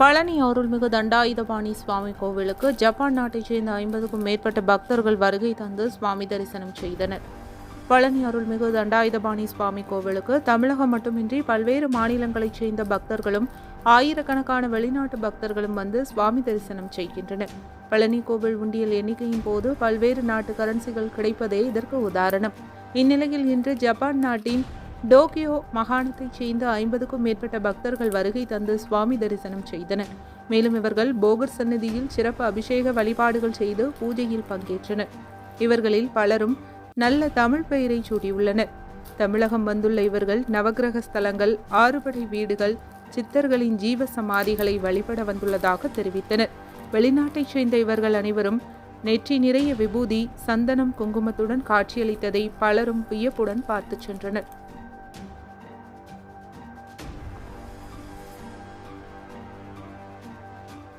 பழனி அருள்மிகு தண்டாயுதபாணி சுவாமி கோவிலுக்கு ஜப்பான் நாட்டைச் சேர்ந்த ஐம்பதுக்கும் மேற்பட்ட பக்தர்கள் வருகை தந்து சுவாமி தரிசனம் செய்தனர். பழனி அருள்மிகு தண்டாயுதபாணி சுவாமி கோவிலுக்கு தமிழகம் மட்டுமின்றி பல்வேறு மாநிலங்களைச் சேர்ந்த பக்தர்களும் ஆயிரக்கணக்கான வெளிநாட்டு பக்தர்களும் வந்து சுவாமி தரிசனம் செய்கின்றனர். பழனி கோவில் உண்டியல் எண்ணிக்கையின் போது பல்வேறு நாட்டு கரன்சிகள் கிடைப்பதே இதற்கு உதாரணம். இந்நிலையில் இன்று ஜப்பான் நாட்டின் டோக்கியோ மாகாணத்தைச் சேர்ந்த ஐம்பதுக்கும் மேற்பட்ட பக்தர்கள் வருகை தந்து சுவாமி தரிசனம் செய்தனர். மேலும் இவர்கள் போகர் சன்னதியில் சிறப்பு அபிஷேக வழிபாடுகள் செய்து பூஜையில் பங்கேற்றனர். இவர்களில் பலரும் நல்ல தமிழ் பெயரை சூட்டியுள்ளனர் தமிழகம் வந்துள்ள இவர்கள் நவக்கிரக ஸ்தலங்கள் ஆறுபடை வீடுகள் சித்தர்களின் ஜீவ சமாதிகளை வழிபட வந்துள்ளதாக தெரிவித்தனர். வெளிநாட்டைச் சேர்ந்த இவர்கள் அனைவரும் நெற்றி நிறைய விபூதி சந்தனம் குங்குமத்துடன் காட்சியளித்ததை பலரும் வியப்புடன் பார்த்துச் சென்றனர்.